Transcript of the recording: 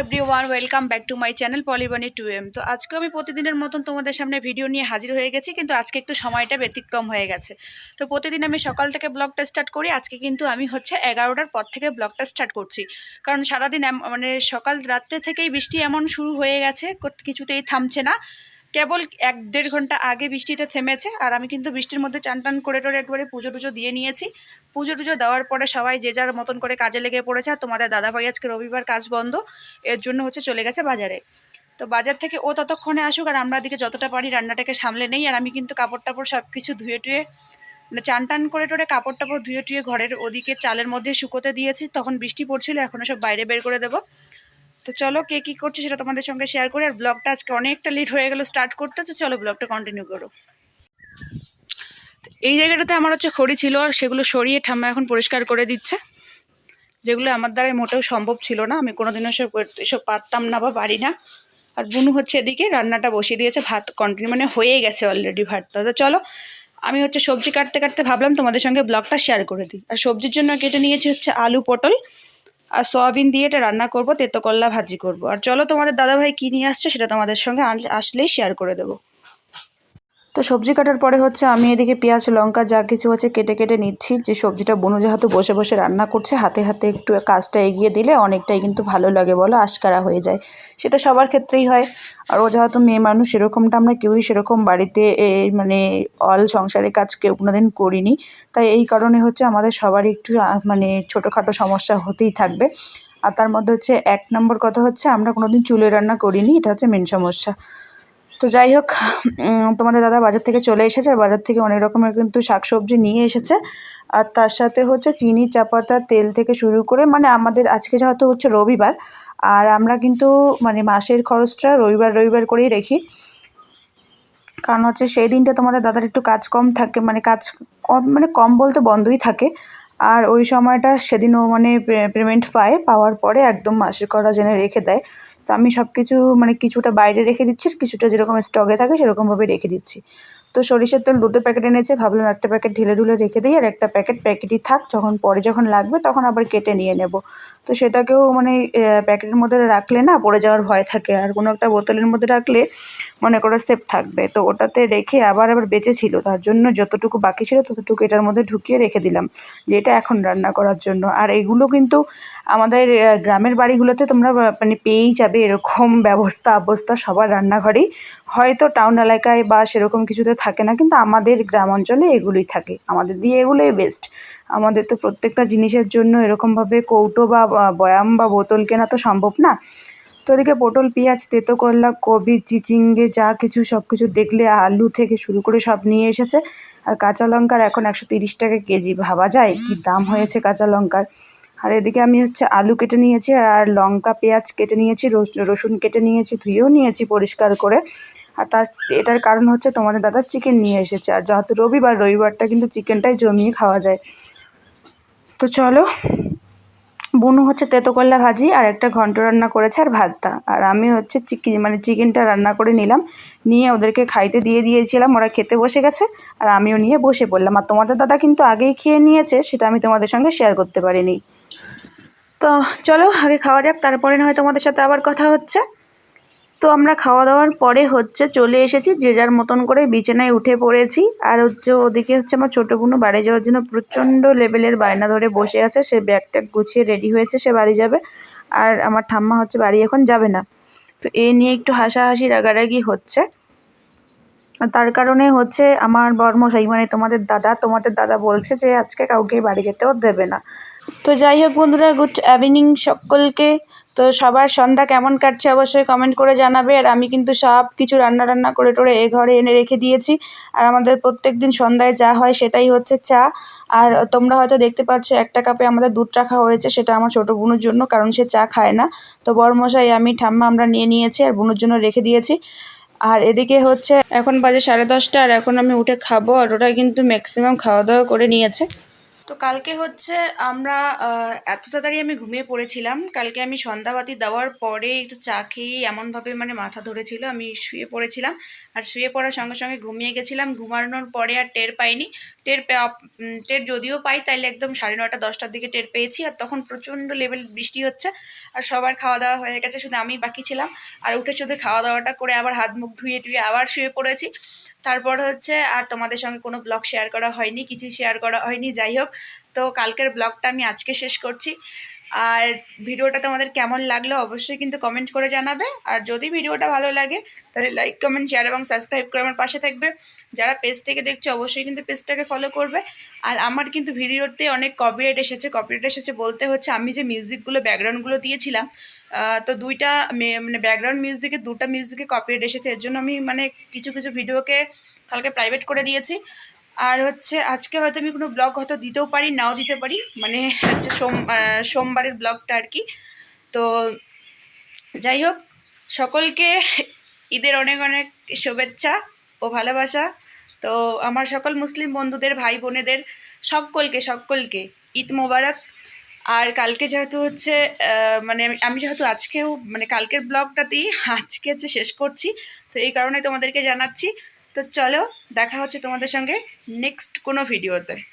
Everyone welcome back to my channel পলিবনি টু এম তো আজকে আমি প্রতিদিনের মতন তোমাদের সামনে ভিডিও নিয়ে হাজির হয়ে গেছি, কিন্তু আজকে একটু সময়টা ব্যতিক্রম হয়ে গেছে। তো প্রতিদিন আমি সকাল থেকে ব্লগটা স্টার্ট করি, আজকে কিন্তু আমি হচ্ছে এগারোটার পর থেকে ব্লগটা স্টার্ট করছি। কারণ সারাদিন মানে সকাল রাত্রে থেকেই বৃষ্টি এমন শুরু হয়ে গেছে কিছুতেই থামছে না। কেবল এক দেড় ঘণ্টা আগে বৃষ্টিটা থেমেছে, আর আমি কিন্তু বৃষ্টির মধ্যে চান টান করে টোরে একবারে পুজো টুজো দিয়ে নিয়েছি। পুজো টুজো দেওয়ার পরে সবাই যে যার মতন করে কাজে লেগে পড়েছে, আর তোমাদের দাদাভাই আজকে রবিবার কাজ বন্ধ, এর জন্য হচ্ছে চলে গেছে বাজারে। তো বাজার থেকে ও ততক্ষণে আসুক, আর আমরা দিকে যতটা পারি রান্নাটাকে সামলে নেই, আর আমি কিন্তু কাপড় টাপড় সব কিছু ধুয়ে টুয়ে মানে চান টান করে টোরে কাপড় টাপড় ধুয়ে টুয়ে ঘরের ওদিকে চালের মধ্যে শুকোতে দিয়েছি, তখন বৃষ্টি পড়ছিল এখনও সব বাইরে বের করে দেবো। তো চলো কে কী করছে সেটা তোমাদের সঙ্গে শেয়ার করি। আর ব্লগটা আজকে অনেকটা লেট হয়ে গেল স্টার্ট করতে, তো চলো ব্লগটা কন্টিনিউ করো। এই জায়গাটাতে আমার হচ্ছে খড়ি ছিল আর সেগুলো সরিয়ে ঠাম্মা এখন পরিষ্কার করে দিচ্ছে। যেগুলো আমার দ্বারাই মোটেও সম্ভব ছিল না। আমি কোনোদিনও করতে- এসব পারতাম না বা পারি না। আর বুনু হচ্ছে এদিকে, রান্নাটা বসিয়ে দিয়েছে, ভাত কন্টিনিউ মানে হয়ে গেছে অলরেডি ভাতটা। তো চলো, আমি হচ্ছে সবজি কাটতে কাটতে ভাবলাম, তোমাদের সঙ্গে ব্লগটা শেয়ার করে দিই। আর সবজির জন্য কেটে নিয়েছি হচ্ছে আলু পটল। আর সয়াবিন দিয়ে এটা রান্না করব, তেতো করলা ভাজি করব। আর চলো তোমাদের দাদাভাই কী নিয়ে আসছে সেটা তোমাদের সঙ্গে আসলেই শেয়ার করে দেবো। তো সবজি কাটার পরে হচ্ছে আমি এদিকে পেঁয়াজ, লঙ্কা যা কিছু হচ্ছে কেটে কেটে নিচ্ছি। যে সবজিটা বনু যেহেতু বসে বসে রান্না করছে, হাতে হাতে একটু কাজটা এগিয়ে দিলে অনেকটাই কিন্তু ভালো লাগে বলো, আশকারা হয়ে যায়। সেটা সবার ক্ষেত্রেই হয়। আর ও যেহেতু মেয়ে মানুষ, সেরকমটা আমরা কেউই সেরকম বাড়িতে মানে অল সংসারে কাজ কেউ কোনোদিন করিনি। তাই এই কারণে হচ্ছে আমাদের সবারই একটু মানে ছোটোখাটো সমস্যা হতেই থাকবে। আর তার মধ্যে হচ্ছে এক নম্বর কথা হচ্ছে, আমরা কোনোদিন চুলে রান্না করিনি, এটা হচ্ছে মেন সমস্যা। তো যাই হোক তোমাদের দাদা বাজার থেকে চলে এসেছে, আর বাজার থেকে অনেক রকমের কিন্তু শাকসবজি নিয়ে এসেছে। আর তার সাথে হচ্ছে চিনি, চা পাতা, তেল থেকে শুরু করে মানে আমাদের আজকে যেহেতু হচ্ছে রবিবার, আর আমরা কিন্তু মানে মাসের খরচটা রবিবার রবিবার করেই রেখি। কারণ হচ্ছে সেই দিনটা তোমাদের দাদার একটু কাজ কম থাকে মানে কাজ কম মানে কম বলতে বন্ধই থাকে। আর ওই সময়টা সেদিন ও মানে পেমেন্ট পায়, পাওয়ার পরে একদম মাসের করা জেনে রেখে দেয়। তো আমি সব কিছু মানে কিছুটা বাইরে রেখে দিচ্ছি আর কিছুটা যেরকম স্টকে থাকে সেরকমভাবে রেখে দিচ্ছি। তো সরিষার তেল দুটো প্যাকেট এনেছে, ভাবলাম একটা প্যাকেট ঢেলে ঢুলে রেখে দিই আর একটা প্যাকেট প্যাকেটই থাক, যখন পরে যখন লাগবে তখন আবার কেটে নিয়ে নেব। তো সেটাকেও মানে প্যাকেটের মধ্যে রাখলে না পড়ে যাওয়ার ভয় থাকে আর কোনো একটা বোতলের মধ্যে রাখলে মনে করো সেফ থাকবে। তো ওটাতে রেখে আবার আবার বেঁচে ছিল তার জন্য যতটুকু বাকি ছিল ততটুকু এটার মধ্যে ঢুকিয়ে রেখে দিলাম যে এটা এখন রান্না করার জন্য। আর এগুলো কিন্তু আমাদের গ্রামের বাড়িগুলোতে তোমরা মানে পেয়েই যাবে, এরকম ব্যবস্থা অবস্থা সবার রান্নাঘরেই। হয়তো টাউন এলাকায় বা সেরকম কিছুতে থাকে না, কিন্তু আমাদের গ্রাম অঞ্চলে এগুলোই থাকে। আমাদের দিয়ে এগুলোই বেস্ট আমাদের তো প্রত্যেকটা জিনিসের জন্য এরকমভাবে কৌটো বা বয়াম বা বোতল কেনা তো সম্ভব না। তো এদিকে পটল, পেঁয়াজ, তেতো, করলা, কবি, চিচিঙ্গে, যা কিছু সব কিছু দেখলে আলু থেকে শুরু করে সব নিয়ে এসেছে। আর কাঁচা লঙ্কার এখন একশো তিরিশ টাকা কেজি, ভাবা যায় কি দাম হয়েছে কাঁচা লঙ্কার? আর এদিকে আমি হচ্ছে আলু কেটে নিয়েছি, আর লঙ্কা, পেঁয়াজ কেটে নিয়েছি, রস- রসুন কেটে নিয়েছি, ধুয়েও নিয়েছি পরিষ্কার করে। আর তার, এটার কারণ হচ্ছে তোমাদের দাদা চিকেন নিয়ে এসেছে। আর যেহেতু রবিবার, রবিবারটা কিন্তু চিকেনটাই জমিয়ে খাওয়া যায়। তো চলো, বুনু হচ্ছে তেতো করলা ভাজি আর একটা ঘন্ট রান্না করেছে আর ভাতটা। আর আমি হচ্ছে চিকেন মানে চিকেনটা রান্না করে নিলাম। নিয়ে ওদেরকে খাইতে দিয়ে দিয়েছিলাম, ওরা খেতে বসে গেছে। আর আমিও নিয়ে বসে পড়লাম। আর তোমাদের দাদা কিন্তু আগেই খেয়ে নিয়েছে, সেটা আমি তোমাদের সঙ্গে শেয়ার করতে পারিনি। তো চলো, আগে খাওয়া যাক, তারপরে না হয় তোমাদের সাথে আবার কথা হচ্ছে। তো আমরা খাওয়া দাওয়ার পরে হচ্ছে চলে এসেছি, যে যার মতন করে বিছানায় উঠে পড়েছি। আর হচ্ছে ওদিকে হচ্ছে আমার ছোটো বোনও বাড়ি যাওয়ার জন্য প্রচণ্ড লেভেলের বায়না ধরে বসে আছে। সে ব্যাগ ট্যাগ গুছিয়ে রেডি হয়েছে, সে বাড়ি যাবে। আর আমার ঠাম্মা হচ্ছে বাড়ি এখন যাবে না। তো এই নিয়ে একটু হাসাহাসি, রাগারাগি হচ্ছে। তার কারণে হচ্ছে আমার বর্মশাই মানে তোমাদের দাদা তোমাদের দাদা বলছে যে আজকে কাউকে বাড়ি যেতেও দেবে না। তো যাই হোক বন্ধুরা, গুড ইভিনিং সকলকে। তো সবার সন্ধ্যা কেমন কাটছে অবশ্যই কমেন্ট করে জানাবে। আর আমি কিন্তু সব কিছু রান্না রান্না করে টোরে এ ঘরে এনে রেখে দিয়েছি। আর আমাদের প্রত্যেক দিন সন্ধ্যায় যা হয় সেটাই হচ্ছে চা। আর তোমরা হয়তো দেখতে পাচ্ছ একটা কাপে আমাদের দুধ রাখা হয়েছে, সেটা আমার ছোটো বোনের জন্য, কারণ সে চা খায় না। তো বরমশাই, আমি ঠাম্মা আমরা নিয়ে নিয়েছি আর বোনের জন্য রেখে দিয়েছি। আর এদিকে হচ্ছে এখন বাজে সাড়ে দশটা, আর এখন আমি উঠে খাব। আর ওরা কিন্তু ম্যাক্সিমাম খাওয়া দাওয়া করে নিয়েছে। তো কালকে হচ্ছে আমরা এত তাড়াতাড়ি আমি ঘুমিয়ে পড়েছিলাম। কালকে আমি সন্ধ্যাবাতি দেওয়ার পরে একটু চা খেয়ে এমনভাবে মানে মাথা ধরেছিল, আমি শুয়ে পড়েছিলাম। আর শুয়ে পড়ার সঙ্গে সঙ্গে ঘুমিয়ে গেছিলাম। ঘুমানোর পরে আর টের পাইনি। টের টের যদিও পাই, তাইলে একদম সাড়ে নটা দশটার দিকে টের পেয়েছি। আর তখন প্রচণ্ড লেভেল বৃষ্টি হচ্ছে। আর সবার খাওয়া দাওয়া হয়ে গেছে, শুধু আমি বাকি ছিলাম। আর উঠে শুধু খাওয়া দাওয়াটা করে আবার হাত মুখ ধুয়ে টুয়ে আবার শুয়ে পড়েছি। তারপর হচ্ছে আর তোমাদের সঙ্গে কোনো ব্লগ শেয়ার করা হয়নি, কিছু শেয়ার করা হয়নি, যাই হোক। তো কালকের ব্লগটা আমি আজকে শেষ করছি। আর ভিডিওটা তোমাদের কেমন লাগল অবশ্যই কিন্তু কমেন্ট করে জানাবে। আর যদি ভিডিওটা ভালো লাগে, তাহলে লাইক কমেন্ট শেয়ার এবং সাবস্ক্রাইব করে আমার পাশে থাকবে। যারা পেজ থেকে দেখছ, অবশ্যই কিন্তু পেজটাকে ফলো করবে। আর আমার কিন্তু ভিডিওতে অনেক কপিরাইট এসেছে। কপিরাইট এসেছে বলতে হচ্ছে, আমি যে মিউজিকগুলো ব্যাকগ্রাউন্ডগুলো দিয়েছিলাম তো দুইটা মানে ব্যাকগ্রাউন্ড মিউজিকে দুটা মিউজিকে কপিরাইট এসেছে। এর জন্য আমি মানে কিছু কিছু ভিডিওকে কালকে প্রাইভেট করে দিয়েছি। আর হচ্ছে, আজকে হয়তো আমি কোনো ব্লগ হয়তো দিতেও পারি, নাও দিতে পারি। মানে হচ্ছে সোম সোমবারের ব্লগটা আর কি। তো যাই হোক, সকলকে ঈদের অনেক অনেক শুভেচ্ছা ও ভালোবাসা। তো আমার সকল মুসলিম বন্ধুদের ভাই বোনেদের সকলকে সকলকে ঈদ মোবারক। আর কালকে যেহেতু হচ্ছে মানে আমি- যেহেতু আজকেও মানে কালকের ব্লগটাতেই আজকে হচ্ছে শেষ করছি, তো এই কারণে তোমাদেরকে জানাচ্ছি। তো চলো, দেখা হচ্ছে তোমাদের সঙ্গে নেক্সট কোনো ভিডিওতে